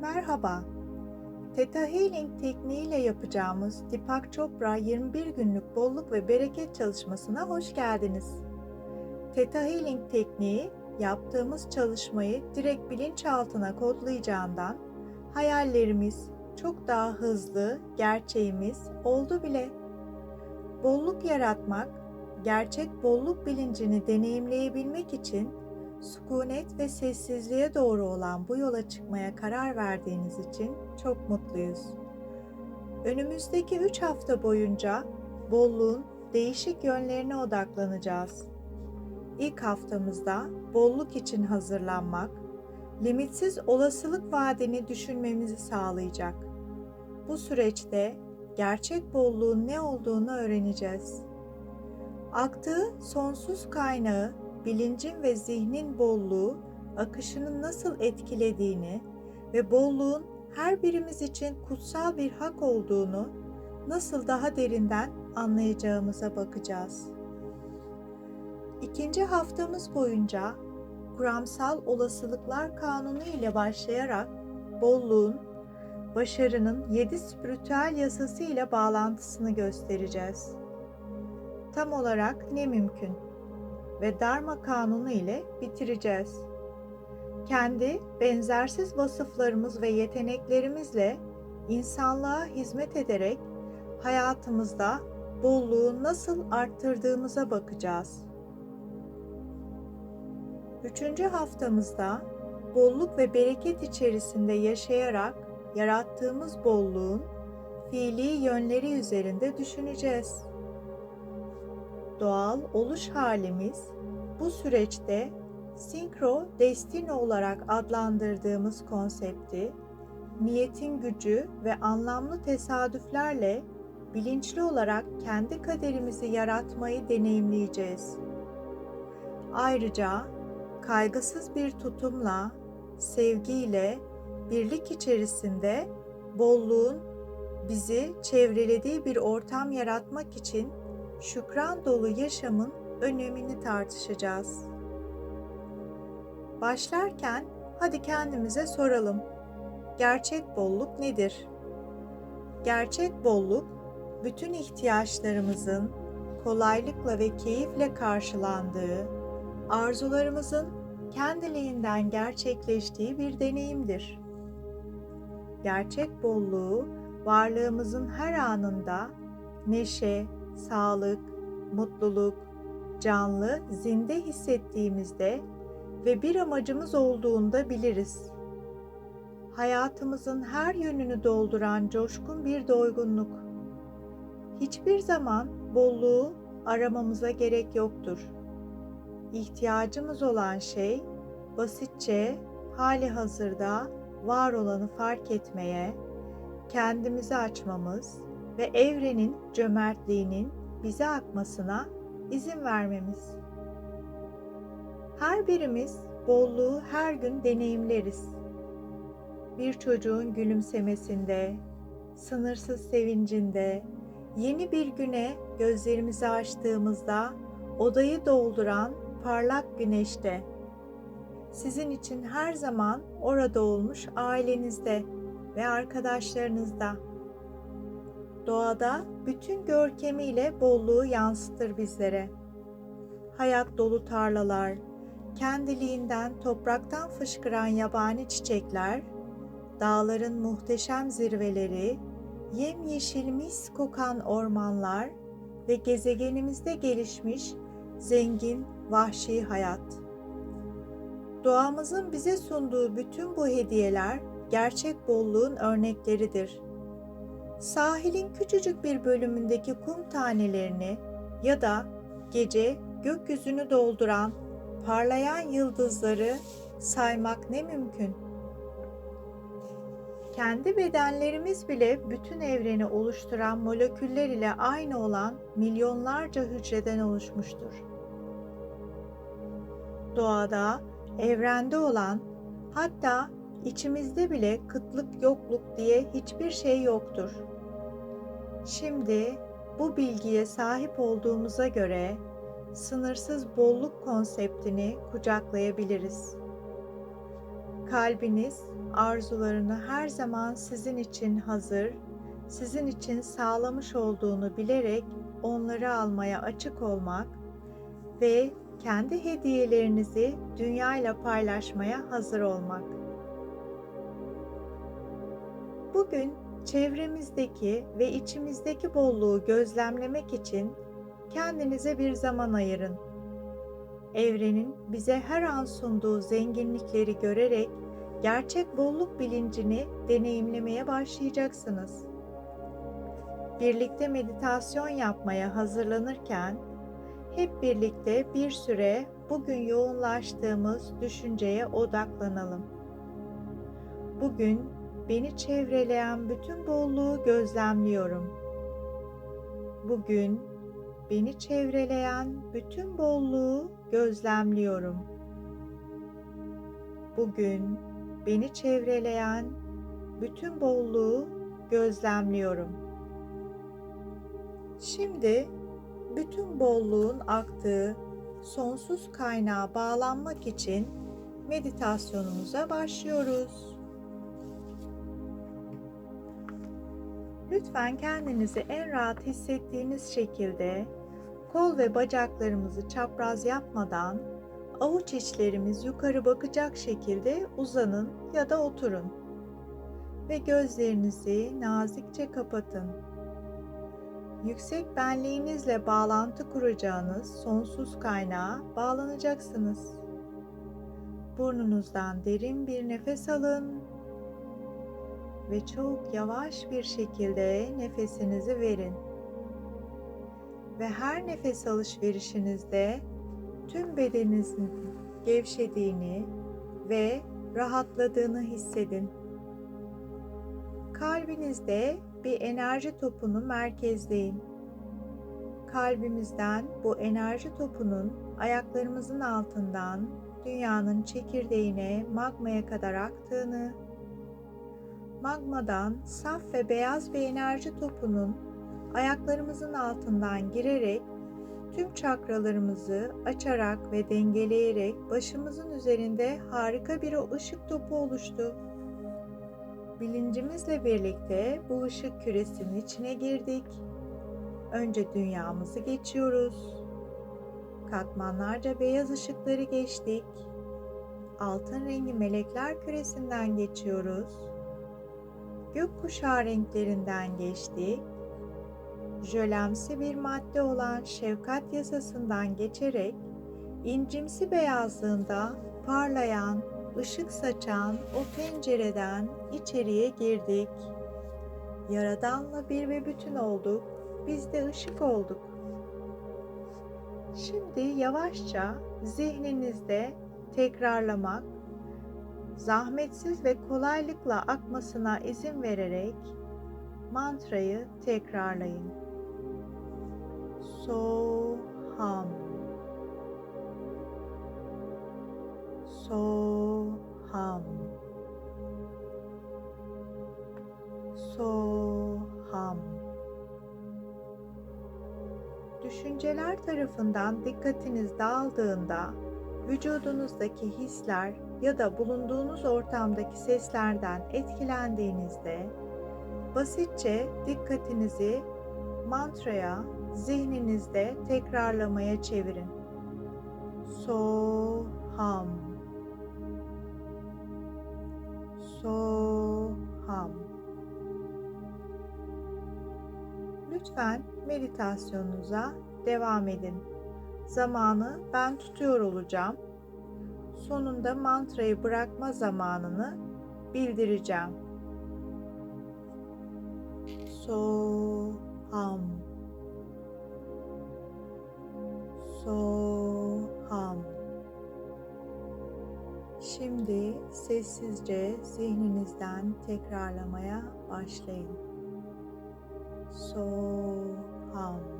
Merhaba. Theta Healing tekniğiyle yapacağımız Deepak Chopra 21 günlük bolluk ve bereket çalışmasına hoş geldiniz. Theta Healing tekniği yaptığımız çalışmayı direkt bilinçaltına kodlayacağından hayallerimiz çok daha hızlı, gerçeğimiz oldu bile. Bolluk yaratmak, gerçek bolluk bilincini deneyimleyebilmek için sükunet ve sessizliğe doğru olan bu yola çıkmaya karar verdiğiniz için çok mutluyuz. Önümüzdeki 3 hafta boyunca bolluğun değişik yönlerine odaklanacağız. İlk haftamızda bolluk için hazırlanmak, limitsiz olasılık vaadini düşünmemizi sağlayacak. Bu süreçte gerçek bolluğun ne olduğunu öğreneceğiz. Aktığı sonsuz kaynağı bilincin ve zihnin bolluğu akışını nasıl etkilediğini ve bolluğun her birimiz için kutsal bir hak olduğunu nasıl daha derinden anlayacağımıza bakacağız. İkinci haftamız boyunca kuramsal olasılıklar kanunu ile başlayarak bolluğun, başarının yedi spiritüel yasası ile bağlantısını göstereceğiz. Tam olarak ne mümkün? Ve Dharma kanunu ile bitireceğiz. Kendi benzersiz vasıflarımız ve yeteneklerimizle insanlığa hizmet ederek hayatımızda bolluğu nasıl arttırdığımıza bakacağız. Üçüncü haftamızda bolluk ve bereket içerisinde yaşayarak yarattığımız bolluğun fiili yönleri üzerinde düşüneceğiz doğal oluş halimiz bu süreçte sinkro destino olarak adlandırdığımız konsepti niyetin gücü ve anlamlı tesadüflerle bilinçli olarak kendi kaderimizi yaratmayı deneyimleyeceğiz. Ayrıca kaygısız bir tutumla, sevgiyle, birlik içerisinde bolluğun bizi çevrelediği bir ortam yaratmak için şükran dolu yaşamın önemini tartışacağız. Başlarken hadi kendimize soralım. Gerçek bolluk nedir? Gerçek bolluk bütün ihtiyaçlarımızın kolaylıkla ve keyifle karşılandığı, arzularımızın kendiliğinden gerçekleştiği bir deneyimdir. Gerçek bolluğu varlığımızın her anında neşe, sağlık, mutluluk, canlı, zinde hissettiğimizde ve bir amacımız olduğunda biliriz. Hayatımızın her yönünü dolduran coşkun bir doygunluk. Hiçbir zaman bolluğu aramamıza gerek yoktur. İhtiyacımız olan şey basitçe hali hazırda var olanı fark etmeye, kendimizi açmamız ve evrenin cömertliğinin bize akmasına izin vermemiz. Her birimiz bolluğu her gün deneyimleriz. Bir çocuğun gülümsemesinde, sınırsız sevincinde, yeni bir güne gözlerimizi açtığımızda odayı dolduran parlak güneşte. Sizin için her zaman orada olmuş ailenizde ve arkadaşlarınızda doğada bütün görkemiyle bolluğu yansıtır bizlere. Hayat dolu tarlalar, kendiliğinden topraktan fışkıran yabani çiçekler, dağların muhteşem zirveleri, yemyeşil mis kokan ormanlar ve gezegenimizde gelişmiş zengin vahşi hayat. Doğamızın bize sunduğu bütün bu hediyeler gerçek bolluğun örnekleridir sahilin küçücük bir bölümündeki kum tanelerini ya da gece gökyüzünü dolduran parlayan yıldızları saymak ne mümkün? Kendi bedenlerimiz bile bütün evreni oluşturan moleküller ile aynı olan milyonlarca hücreden oluşmuştur. Doğada, evrende olan, hatta içimizde bile kıtlık yokluk diye hiçbir şey yoktur. Şimdi bu bilgiye sahip olduğumuza göre sınırsız bolluk konseptini kucaklayabiliriz. Kalbiniz arzularını her zaman sizin için hazır, sizin için sağlamış olduğunu bilerek onları almaya açık olmak ve kendi hediyelerinizi dünyayla paylaşmaya hazır olmak. Bugün çevremizdeki ve içimizdeki bolluğu gözlemlemek için kendinize bir zaman ayırın. Evrenin bize her an sunduğu zenginlikleri görerek gerçek bolluk bilincini deneyimlemeye başlayacaksınız. Birlikte meditasyon yapmaya hazırlanırken hep birlikte bir süre bugün yoğunlaştığımız düşünceye odaklanalım. Bugün beni çevreleyen bütün bolluğu gözlemliyorum. Bugün beni çevreleyen bütün bolluğu gözlemliyorum. Bugün beni çevreleyen bütün bolluğu gözlemliyorum. Şimdi bütün bolluğun aktığı sonsuz kaynağa bağlanmak için meditasyonumuza başlıyoruz. Lütfen kendinizi en rahat hissettiğiniz şekilde kol ve bacaklarımızı çapraz yapmadan avuç içlerimiz yukarı bakacak şekilde uzanın ya da oturun ve gözlerinizi nazikçe kapatın. Yüksek benliğinizle bağlantı kuracağınız sonsuz kaynağa bağlanacaksınız. Burnunuzdan derin bir nefes alın ve çok yavaş bir şekilde nefesinizi verin. Ve her nefes alışverişinizde tüm bedeninizin gevşediğini ve rahatladığını hissedin. Kalbinizde bir enerji topunu merkezleyin. Kalbimizden bu enerji topunun ayaklarımızın altından dünyanın çekirdeğine, magmaya kadar aktığını, magmadan saf ve beyaz bir enerji topunun ayaklarımızın altından girerek tüm çakralarımızı açarak ve dengeleyerek başımızın üzerinde harika bir o ışık topu oluştu. Bilincimizle birlikte bu ışık küresinin içine girdik. Önce dünyamızı geçiyoruz. Katmanlarca beyaz ışıkları geçtik. Altın rengi melekler küresinden geçiyoruz. Gökkuşağı renklerinden geçtik jölemsi bir madde olan şefkat yasasından geçerek incimsi beyazlığında parlayan, ışık saçan o pencereden içeriye girdik. Yaradanla bir ve bütün olduk, biz de ışık olduk. Şimdi yavaşça zihninizde tekrarlamak, zahmetsiz ve kolaylıkla akmasına izin vererek mantrayı tekrarlayın. Soham. Soham. Soham. Düşünceler tarafından dikkatiniz dağıldığında vücudunuzdaki hisler ya da bulunduğunuz ortamdaki seslerden etkilendiğinizde basitçe dikkatinizi mantraya zihninizde tekrarlamaya çevirin. Soham Soham Lütfen meditasyonunuza devam edin. Zamanı ben tutuyor olacağım. Sonunda mantrayı bırakma zamanını bildireceğim. Soham Soham. Şimdi sessizce zihninizden tekrarlamaya başlayın. Soham.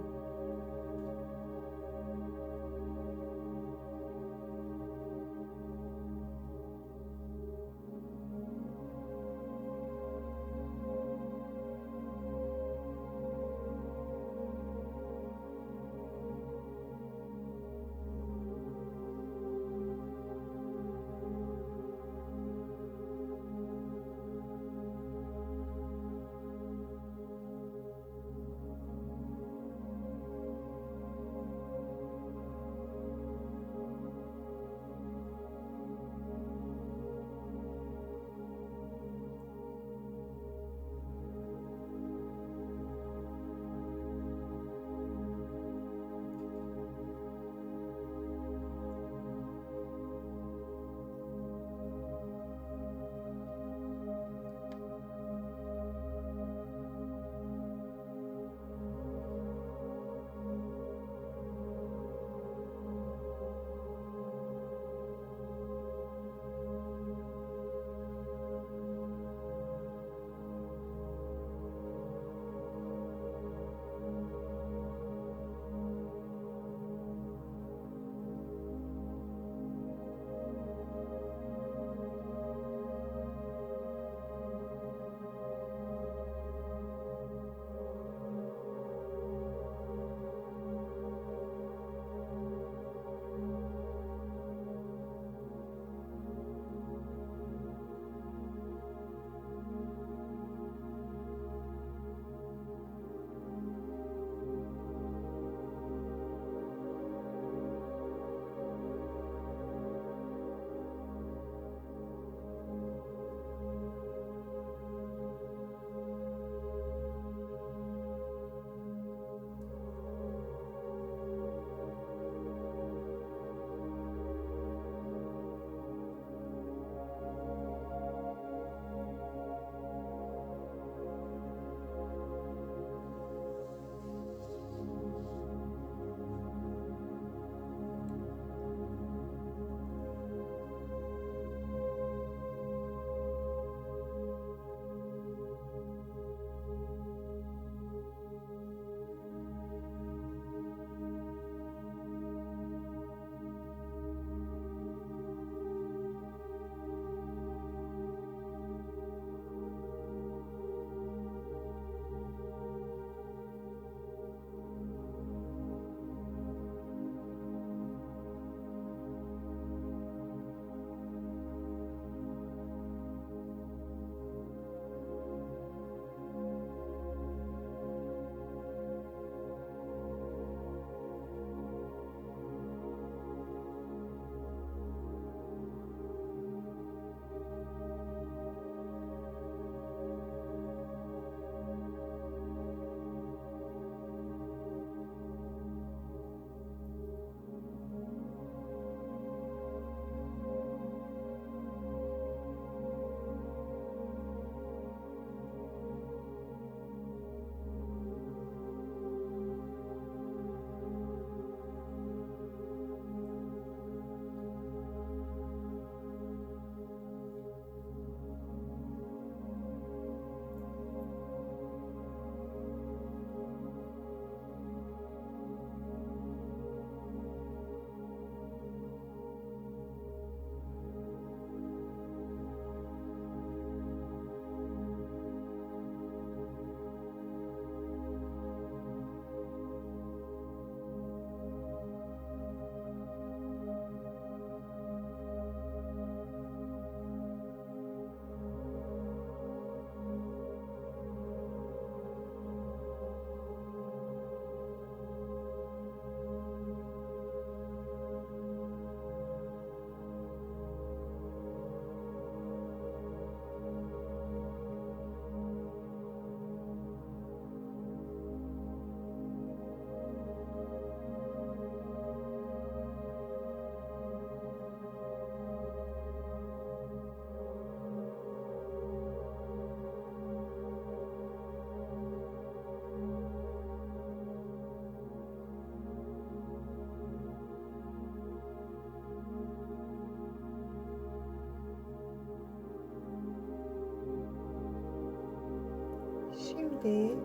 Şimdi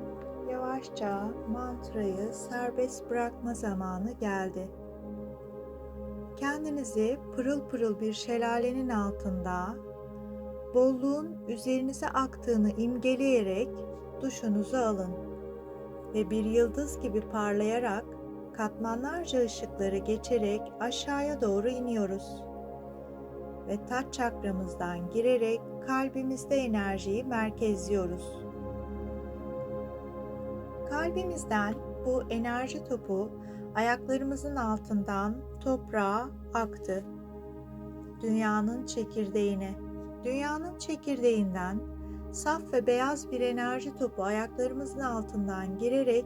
yavaşça mantrayı serbest bırakma zamanı geldi. Kendinizi pırıl pırıl bir şelalenin altında bolluğun üzerinize aktığını imgeleyerek duşunuzu alın ve bir yıldız gibi parlayarak katmanlarca ışıkları geçerek aşağıya doğru iniyoruz. Ve taç çakramızdan girerek kalbimizde enerjiyi merkezliyoruz. Kalbimizden bu enerji topu ayaklarımızın altından toprağa aktı. Dünyanın çekirdeğine, dünyanın çekirdeğinden saf ve beyaz bir enerji topu ayaklarımızın altından girerek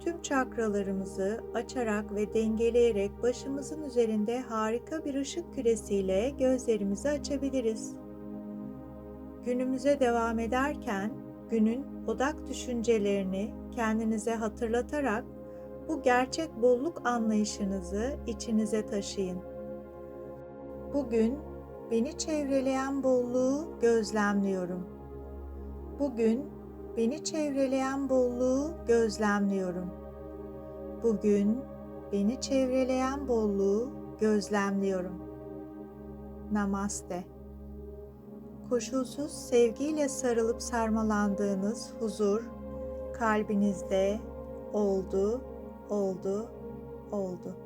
tüm çakralarımızı açarak ve dengeleyerek başımızın üzerinde harika bir ışık küresiyle gözlerimizi açabiliriz. Günümüze devam ederken günün odak düşüncelerini kendinize hatırlatarak bu gerçek bolluk anlayışınızı içinize taşıyın. Bugün beni çevreleyen bolluğu gözlemliyorum. Bugün beni çevreleyen bolluğu gözlemliyorum. Bugün beni çevreleyen bolluğu gözlemliyorum. Namaste. Koşulsuz sevgiyle sarılıp sarmalandığınız huzur kalbinizde oldu, oldu, oldu.